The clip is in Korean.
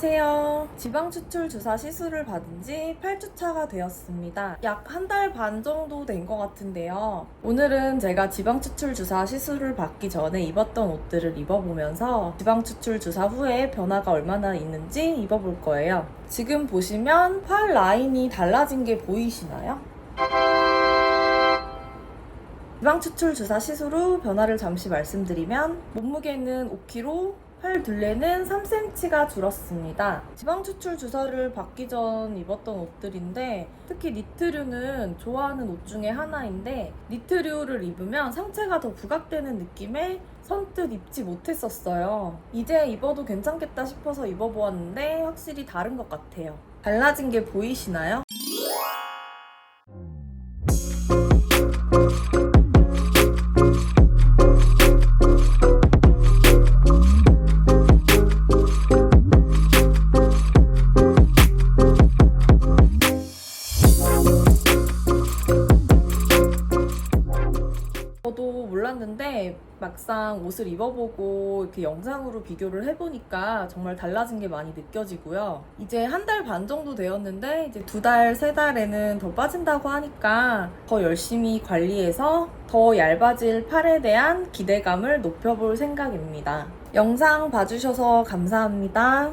안녕하세요. 지방 추출 주사 시술을 받은 지 8주차가 되었습니다. 약 한 달 반 정도 된 것 같은데요. 오늘은 제가 지방 추출 주사 시술을 받기 전에 입었던 옷들을 입어보면서 지방 추출 주사 후에 변화가 얼마나 있는지 입어볼 거예요. 지금 보시면 팔 라인이 달라진 게 보이시나요? 지방 추출 주사 시술 후 변화를 잠시 말씀드리면 몸무게는 5kg, 팔 둘레는 3cm가 줄었습니다. 지방 추출 주사를 받기 전 입었던 옷들인데 특히 니트류는 좋아하는 옷 중에 하나인데 니트류를 입으면 상체가 더 부각되는 느낌에 선뜻 입지 못했었어요. 이제 입어도 괜찮겠다 싶어서 입어보았는데 확실히 다른 것 같아요. 달라진 게 보이시나요? 저도 몰랐는데 막상 옷을 입어보고 이렇게 영상으로 비교를 해보니까 정말 달라진 게 많이 느껴지고요. 이제 한 달 반 정도 되었는데 이제 두 달, 세 달에는 더 빠진다고 하니까 더 열심히 관리해서 더 얇아질 팔에 대한 기대감을 높여볼 생각입니다. 영상 봐주셔서 감사합니다.